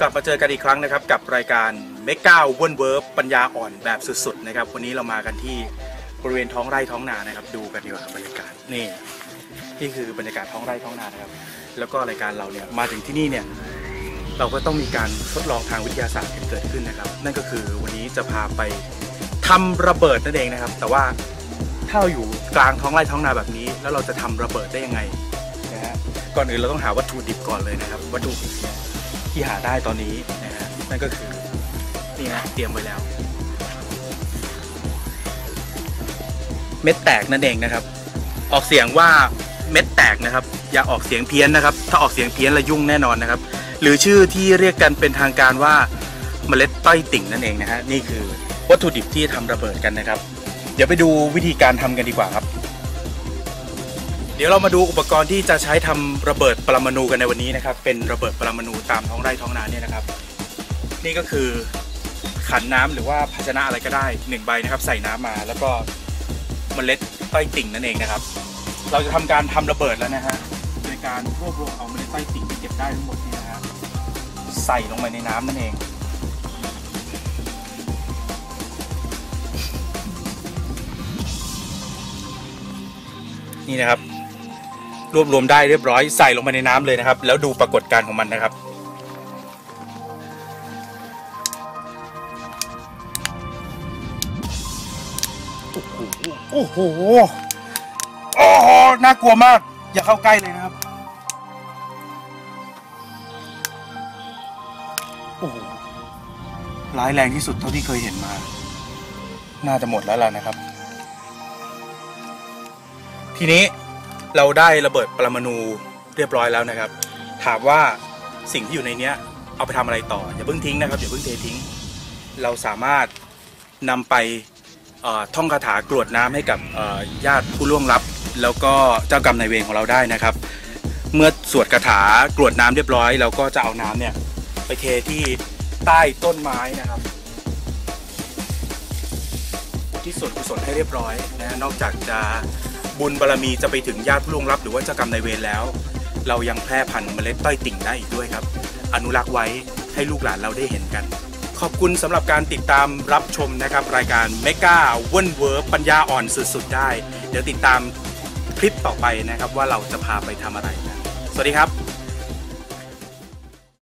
กลับมาเจอกันอีกครั้งนะครับ กับรายการเมก้าเวิร์เวิร์ปัญญาอ่อนแบบสุดๆนะครับ วันนี้เรามากันที่บริเวณท้องไร่ท้องนานะครับ ดูกันดีกว่าบรรยากาศนี่นี่คือบรรยากาศท้องไร่ท้องนานะครับ แล้วก็รายการเราเนี่ยมาถึงที่นี่เนี่ยเราก็ต้องมีการทดลองทางวิทยาศาสตร์เกิดขึ้นนะครับ นั่นก็คือวันนี้จะพาไปทำระเบิดนั่นเองนะครับ แต่ว่าถ้าเราอยู่กลางท้องไร่ท้องนาแบบนี้ แล้วเราจะทำระเบิดได้ยังไงนะฮะก่อนอื่นเราต้องหาวัตถุดิบก่อนเลยนะครับ วัตถุดิบเนี่ย ที่หาได้ตอนนี้นะฮะนั่นก็คือนี่นะเตรียมไว้แล้ว เม็ดแตกนั่นเองนะครับ ออกเสียงว่าเม็ดแตกนะครับ อย่าออกเสียงเพี้ยนนะครับ ถ้าออกเสียงเพี้ยนละยุ่งแน่นอนนะครับ หรือชื่อที่เรียกกันเป็นทางการว่าเมล็ดต้อยติ่งนั่นเองนะฮะนี่คือวัตถุดิบที่ทำระเบิดกันนะครับ เดี๋ยวไปดูวิธีการทำกันดีกว่าครับ ดี๋ยวเรามาดูอุปกรณ์ที่จะใช้ทำระเบิดปรมาณูกันในวันนี้นะครับ เป็นระเบิดปรมาณูตามท้องไร่ท้องนาเนี่ยนะครับ นี่ก็คือขันน้ำหรือว่าภาชนะอะไรก็ได้หนึ่งใบนะครับ ใส่น้ำมาแล้วก็เมล็ดต้ติ่งนั่นเองนะครับ เราจะทำการทำระเบิดแล้วนะฮะโดยการรวบรวมเอาเมล็ดต้ติ่งที่เก็บได้ทั้งหมดนี่นะฮะใส่ลงไปในน้ำนั่นเองนี่นะครับ รวบรวมได้เรียบร้อยใส่ลงไปในน้ำเลยนะครับ แล้วดูปรากฏการณ์ของมันนะครับโอ้โหโอ้โห โอ้โห น่ากลัวมาก อย่าเข้าใกล้เลยนะครับ โอ้โห ร้ายแรงที่สุดเท่าที่เคยเห็นมา น่าจะหมดแล้วล่ะนะครับ ทีนี้ เราได้ระเบิดปรมาณูเรียบร้อยแล้วนะครับ ถามว่าสิ่งที่อยู่ในเนี้ยเอาไปทำอะไรต่ออย่าเพิ่งทิ้งนะครับอย่าเพิ่งเททิ้ง เราสามารถนำไปท่องคาถากรวดน้ำให้กับญาติผู้ล่วงลับ แล้วก็เจ้ากรรมนายเวรของเราได้นะครับ เมื่อสวดคาถากรวดน้ำเรียบร้อย เราก็จะเอาน้ำเนี่ยไปเทที่ใต้ต้นไม้นะครับ ที่ส่วนกุศลให้เรียบร้อยนะนอกจากจะ บุญบารมีจะไปถึงญาติผู้ล่วงลับหรือว่าเจ้ากรรมนายเวรแล้ว เรายังแพร่พันธุ์เมล็ดต้อยติ่งได้อีกด้วยครับ อนุรักษ์ไว้ให้ลูกหลานเราได้เห็นกัน ขอบคุณสำหรับการติดตามรับชมนะครับ รายการเมกาเวิร์เวิร์ปัญญาอ่อนสุดๆได้ เดี๋ยวติดตามคลิปต่อไปนะครับว่าเราจะพาไปทำอะไรนะสวัสดีครับ